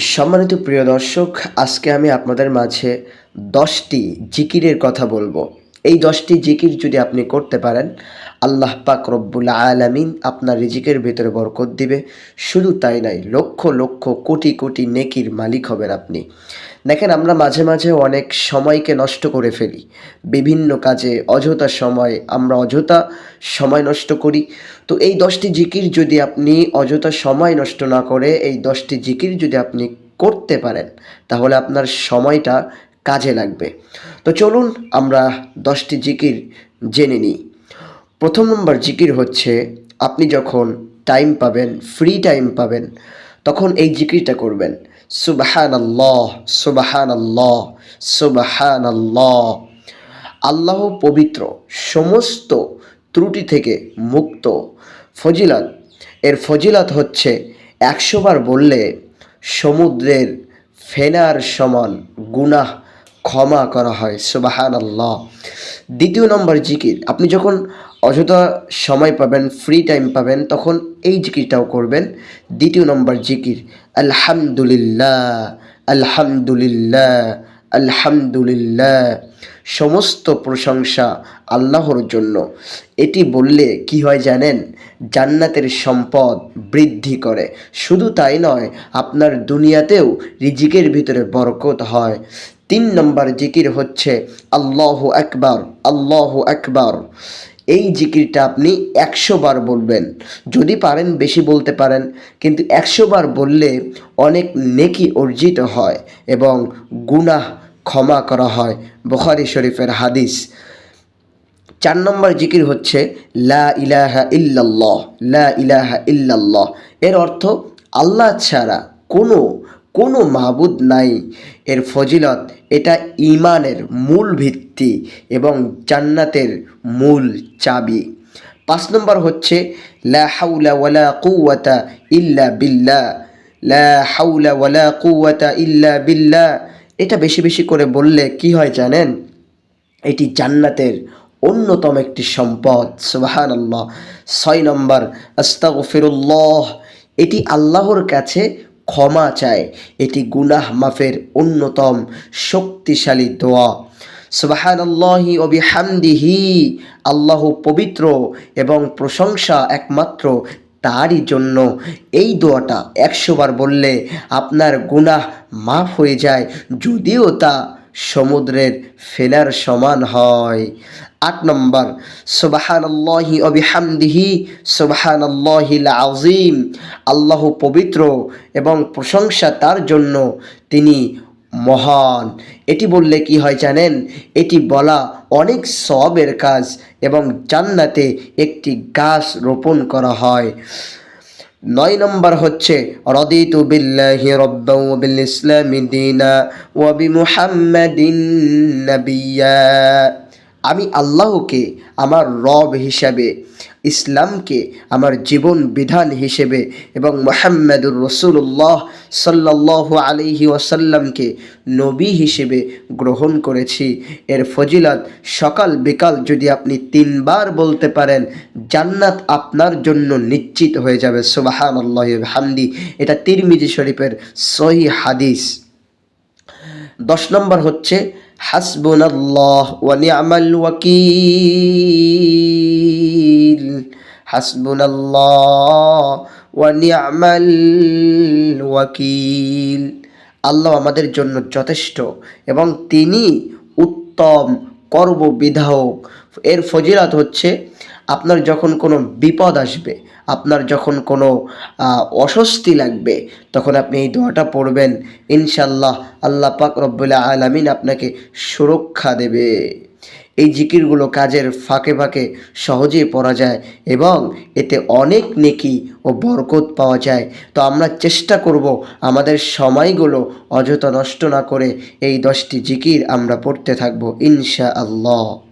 সম্মানিত প্রিয় দর্শক আজকে আমি আপনাদের মাঝে দশটি জিকিরের কথা বলব। এই দশটি জিকির যদি আপনি করতে পারেন, আল্লাহ পাক রব্বুল আলামিন আপনার রিজিকের ভেতরে বরকত দিবে। শুধু তাই নাই, লক্ষ লক্ষ, কোটি কোটি নেকির মালিক হবেন আপনি। দেখেন, আমরা মাঝে মাঝে অনেক সময়কে নষ্ট করে ফেলি। বিভিন্ন কাজে অযথা সময়, আমরা অযথা সময় নষ্ট করি। তো এই দশটি জিকির যদি আপনি অযথা সময় নষ্ট না করে এই দশটি জিকির যদি আপনি করতে পারেন, তাহলে আপনার সময়টা কাজে লাগবে। তো চলুন আমরা দশটি জিকির জেনে নিই। প্রথম নম্বর জিকির হচ্ছে, আপনি যখন টাইম পাবেন ফ্রি টাইম পাবেন, তখন এই জিকিরটা করবেন। সুবাহান আল্লাহ সুবাহান আল্লাহ সুবাহান আল্লাহ আল্লাহ পবিত্র, সমস্ত ত্রুটি থেকে মুক্ত। ফজিলত, এর ফজিলত হচ্ছে একশোবার বললে সমুদ্রের ফেনার সমান গুনাহ ক্ষমা করা হয় সুবাহান আল্লাহ দ্বিতীয় নম্বর জিকির, আপনি যখন অযথা সময় পাবেন ফ্রি টাইম পাবেন, তখন এই জিকিরটাও করবেন। দ্বিতীয় নম্বর জিকির, আলহামদুলিল্লাহ আলহামদুলিল্লাহ আলহামদুলিল্লাহ। সমস্ত প্রশংসা আল্লাহর জন্য। এটি বললে কি হয় জানেন? জান্নাতের সম্পদ বৃদ্ধি করে। শুধু তাই নয়, আপনার দুনিয়াতেও রিজিকের ভিতরে বরকত হয়। তিন নম্বর জিকির হচ্ছে আল্লাহ আকবার আল্লাহ আকবার। এই জিকিরটা আপনি একশো বার বলবেন। যদি পারেন বেশি বলতে পারেন, কিন্তু একশো বার বললে অনেক নেকি অর্জিত হয় এবং গুনাহ ক্ষমা করা হয়। বখারি শরীফের হাদিস। চার নম্বর জিকির হচ্ছে লা ইলাহা ইল্লাল্লাহ, লা ইলাহা ইল্লাল্লাহ। এর অর্থ আল্লাহ ছাড়া কোনো কোনো মাহবুদ নাই। এর ফজিলত এটা ইমানের মূল ভিত্তি এবং জান্নাতের মূল চাবি। পাঁচ নম্বর হচ্ছে, লা লা ইল্লা এটা বেশি বেশি করে বললে কি হয় জানেন? এটি জান্নাতের অন্যতম একটি সম্পদ। সুবাহান আল্লাহ ছয় নম্বর, আস্তাগফিরুল্লাহ। এটি আল্লাহর কাছে ক্ষমা চায়। এটি গুনাহ মাফের অন্যতম শক্তিশালী দোয়া। সুবাহানাল্লাহি ও বিহামদিহি, আল্লাহ পবিত্র এবং প্রশংসা একমাত্র তারই জন্য। এই দোয়াটা একশোবার বললে আপনার গুনাহ মাফ হয়ে যায়, যদিও তা সমুদ্রের ফেলার সমান হয়। আট নম্বর সুবাহান আল্লাহি অবিহামদিহি সুবাহান আল্লাহিল আজিম আল্লাহ পবিত্র এবং প্রশংসা তার জন্য তিনি মহান। এটি বললে কি হয় জানেন? এটি বলা অনেক সবের কাজ এবং জান্নাতে একটি গাছ রোপণ করা হয়। নয় নম্বর হচ্ছে, রদিতু বিল্লাহি রব্বাও বিল ইসলামি দিনা ওয়া বিমুহাম্মাদিন নাবিয়্যা আমি আল্লাহকে আমার রব হিসাবে ইসলামকে আমার জীবন বিধান হিসেবে এবং মোহাম্মদুর রসুল্লাহ সাল্লাহ আলিহি ওয়াসাল্লামকে নবী হিসেবে গ্রহণ করেছি। এর ফজিলত, সকাল বিকাল যদি আপনি তিনবার বলতে পারেন, জান্নাত আপনার জন্য নিশ্চিত হয়ে যাবে। সুবাহান আল্লাহ হামদি এটা তিরমিজি শরীফের সহি হাদিস। দশ নম্বর হচ্ছে, হাসবুনাল্লাহ ওয়া নি'মাল ওয়াকিল। হাসবুনাল্লাহ, ওয়া নি'মাল ওয়াকিল। আল্লাহ আমাদের জন্য যথেষ্ট এবং তিনি উত্তম কর্মবিধায়ক। এর ফজিলাত হচ্ছে, আপনার যখন কোনো বিপদ আসবে, আপনার যখন কোনো অস্বস্তি লাগবে, তখন আপনি এই দোয়াটা পড়বেন ইনশাল্লাহ আল্লাহ পাক রব্বুল্লাহ আলমিন আপনাকে সুরক্ষা দেবে। এই জিকিরগুলো কাজের ফাঁকে ফাঁকে সহজেই পড়া যায় এবং এতে অনেক নেকি ও বরকত পাওয়া যায়। তো আমরা চেষ্টা করব আমাদের সময়গুলো অযথা নষ্ট না করে এই দশটি জিকির আমরা পড়তে থাকব ইনশা আল্লাহ